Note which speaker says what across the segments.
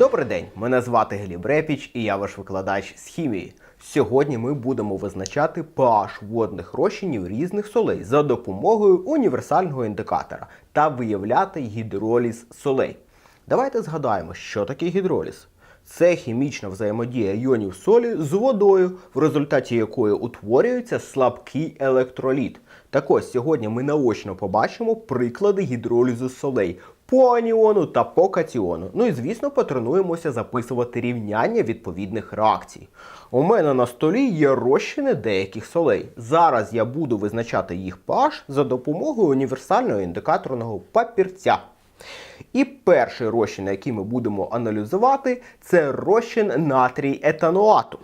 Speaker 1: Добрий день, мене звати Гліб Репіч і я ваш викладач з хімії. Сьогодні ми будемо визначати pH водних розчинів різних солей за допомогою універсального індикатора та виявляти гідроліз солей. Давайте згадаємо, що таке гідроліз. Це хімічна взаємодія іонів солі з водою, в результаті якої утворюється слабкий електроліт. Так ось сьогодні ми наочно побачимо приклади гідролізу солей по аніону та по катіону. Ну і звісно, потренуємося записувати рівняння відповідних реакцій. У мене на столі є розчини деяких солей. Зараз я буду визначати їх pH за допомогою універсального індикаторного папірця. І перший розчин, який ми будемо аналізувати, це розчин натрій етануату.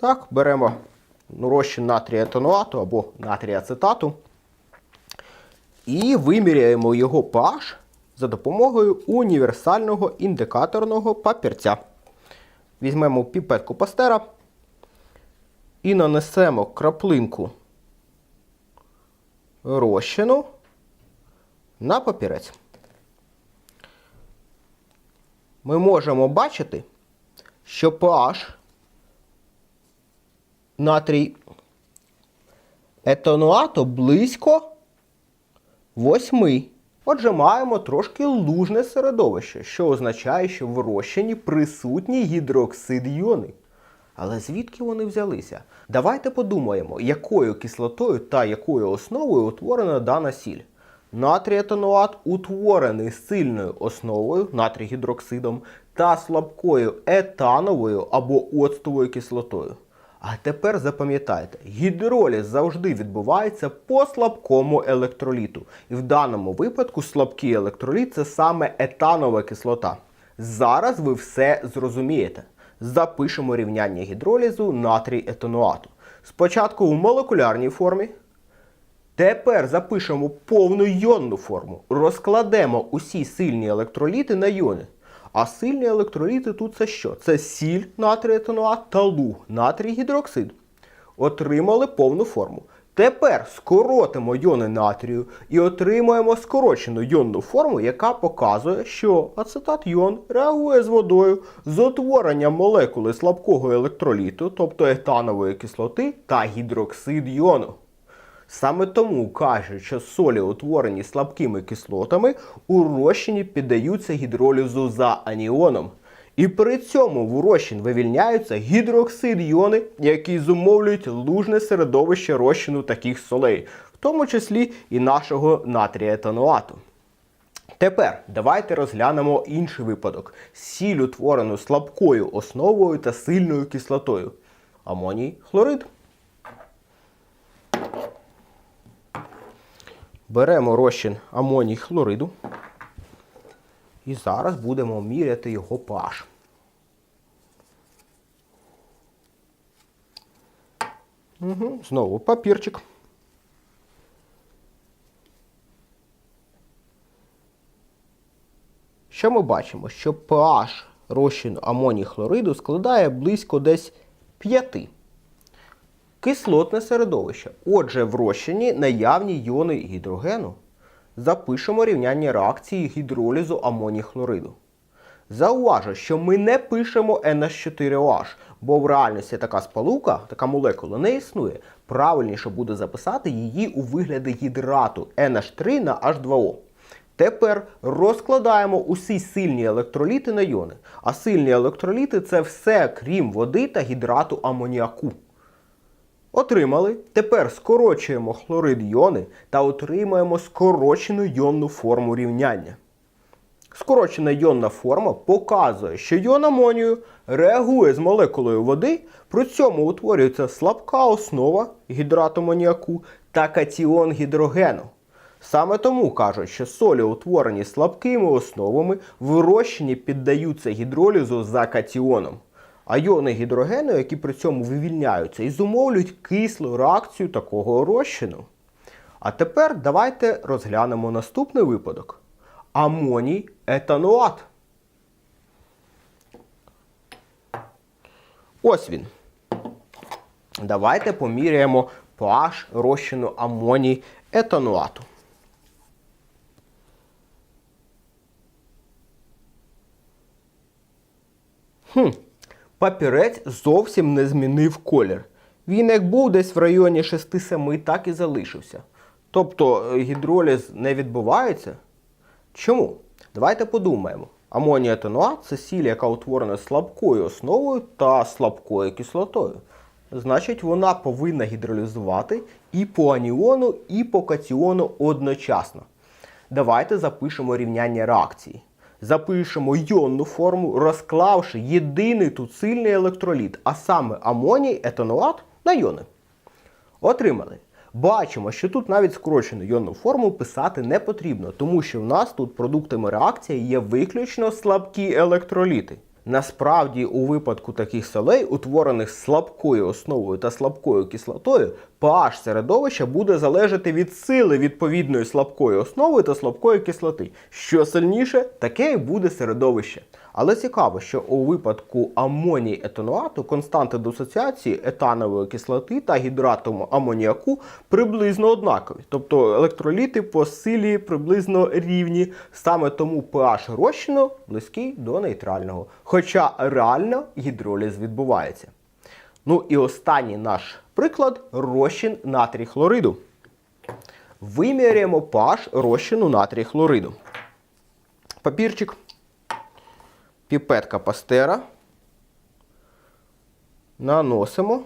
Speaker 1: Так, беремо розчин натрій етануату або натрій ацетату. І виміряємо його pH за допомогою універсального індикаторного папірця. Візьмемо піпетку пастера і нанесемо краплинку розчину на папірець. Ми можемо бачити, що pH натрій етануату близько 8. Отже, маємо трошки лужне середовище, що означає, що в розчині присутні гідроксид йони. Але звідки вони взялися? Давайте подумаємо, якою кислотою та якою основою утворена дана сіль. Натрій етануат утворений сильною основою натрій гідроксидом та слабкою етановою або оцтовою кислотою. А тепер запам'ятайте, гідроліз завжди відбувається по слабкому електроліту. І в даному випадку слабкий електроліт це саме етанова кислота. Зараз ви все зрозумієте. Запишемо рівняння гідролізу натрій етануату. Спочатку в молекулярній формі. Тепер запишемо повну йонну форму. Розкладемо усі сильні електроліти на йони. А сильні електроліти тут це що? Це сіль натрій етануат та луг натрій гідроксид. Отримали повну форму. Тепер скоротимо йони натрію і отримаємо скорочену йонну форму, яка показує, що ацетат йон реагує з водою з утворенням молекули слабкого електроліту, тобто етанової кислоти та гідроксид йону. Саме тому кажуть, що солі, утворені слабкими кислотами, у розчині піддаються гідролізу за аніоном. І при цьому в розчин вивільняються гідроксид іони, які зумовлюють лужне середовище розчину таких солей, в тому числі і нашого натрія етануату. Тепер давайте розглянемо інший випадок: сіль, утворену слабкою основою та сильною кислотою. Амоній хлорид. Беремо розчин амоній хлориду. І зараз будемо міряти його pH. Угу, Знову папірчик. Що ми бачимо? Що pH розчину амоній хлориду складає близько десь 5. Кислотне середовище. Отже, в розчині наявні йони гідрогену. Запишемо рівняння реакції гідролізу амоній хлориду. Зауважу, що ми не пишемо NH4OH, бо в реальності така сполука, така молекула не існує. Правильніше буде записати її у вигляді гідрату NH3 на H2O. Тепер розкладаємо усі сильні електроліти на йони. А сильні електроліти це все крім води та гідрату амоніаку. Отримали. Тепер скорочуємо хлорид йони та отримаємо скорочену йонну форму рівняння. Скорочена йонна форма показує, що йон амонію реагує з молекулою води, при цьому утворюється слабка основа гідрату амоніаку та катіон гідрогену. Саме тому кажуть, що солі, утворені слабкими основами, в розчині піддаються гідролізу за катіоном. А йони гідрогену, які при цьому вивільняються, і зумовлюють кислу реакцію такого розчину. А тепер давайте розглянемо наступний випадок. Амоній етануат. Ось він. Давайте поміряємо pH розчину амоній етануату. Хм, папірець зовсім не змінив колір. Він як був десь в районі 6-7, так і залишився. Тобто е, гідроліз не відбувається. Чому? Давайте подумаємо. Амоніетонуат це сіль, яка утворена слабкою основою та слабкою кислотою. Значить, вона повинна гідролізувати і по аніону, і по катіону одночасно. Давайте запишемо рівняння реакції. Запишемо йонну форму, розклавши єдиний тут сильний електроліт, а саме амоній етанолат на йони. Отримали. Бачимо, що тут навіть скорочену йонну форму писати не потрібно, тому що в нас тут продуктами реакції є виключно слабкі електроліти. Насправді, у випадку таких солей, утворених слабкою основою та слабкою кислотою, pH середовища буде залежати від сили відповідної слабкої основи та слабкої кислоти. Що сильніше, таке і буде середовище. Але цікаво, що у випадку амоній етануату константи дисоціації етанової кислоти та гідрату амоніаку приблизно однакові. Тобто електроліти по силі приблизно рівні. Саме тому pH розчину близький до нейтрального. Хоча реально гідроліз відбувається. Ну і останній наш приклад розчин натрій хлориду. Виміряємо pH розчину натрій хлориду. Папірчик піпетка пастера. Наносимо.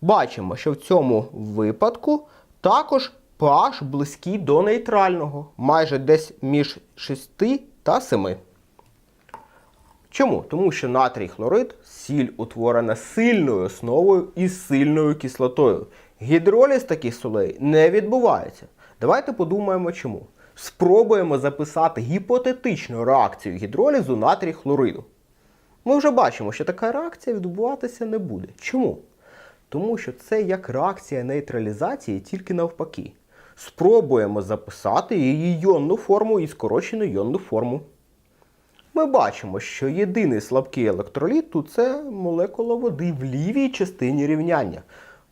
Speaker 1: Бачимо, що в цьому випадку також pH близький до нейтрального, майже десь між 6 та 7. Чому? Тому що натрій хлорид сіль утворена сильною основою і сильною кислотою. Гідроліз таких солей не відбувається. Давайте подумаємо чому. Спробуємо записати гіпотетичну реакцію гідролізу натрій хлориду. Ми вже бачимо, що така реакція відбуватися не буде. Чому? Тому що це як реакція нейтралізації, тільки навпаки. Спробуємо записати її йонну форму і скорочену йонну форму. Ми бачимо, що єдиний слабкий електроліт тут це молекула води в лівій частині рівняння.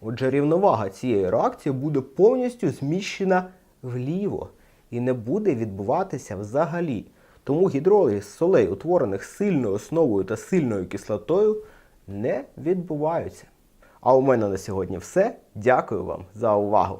Speaker 1: Отже, рівновага цієї реакції буде повністю зміщена вліво і не буде відбуватися взагалі. Тому гідроліз солей, утворених сильною основою та сильною кислотою, не відбуваються. А у мене на сьогодні все. Дякую вам за увагу!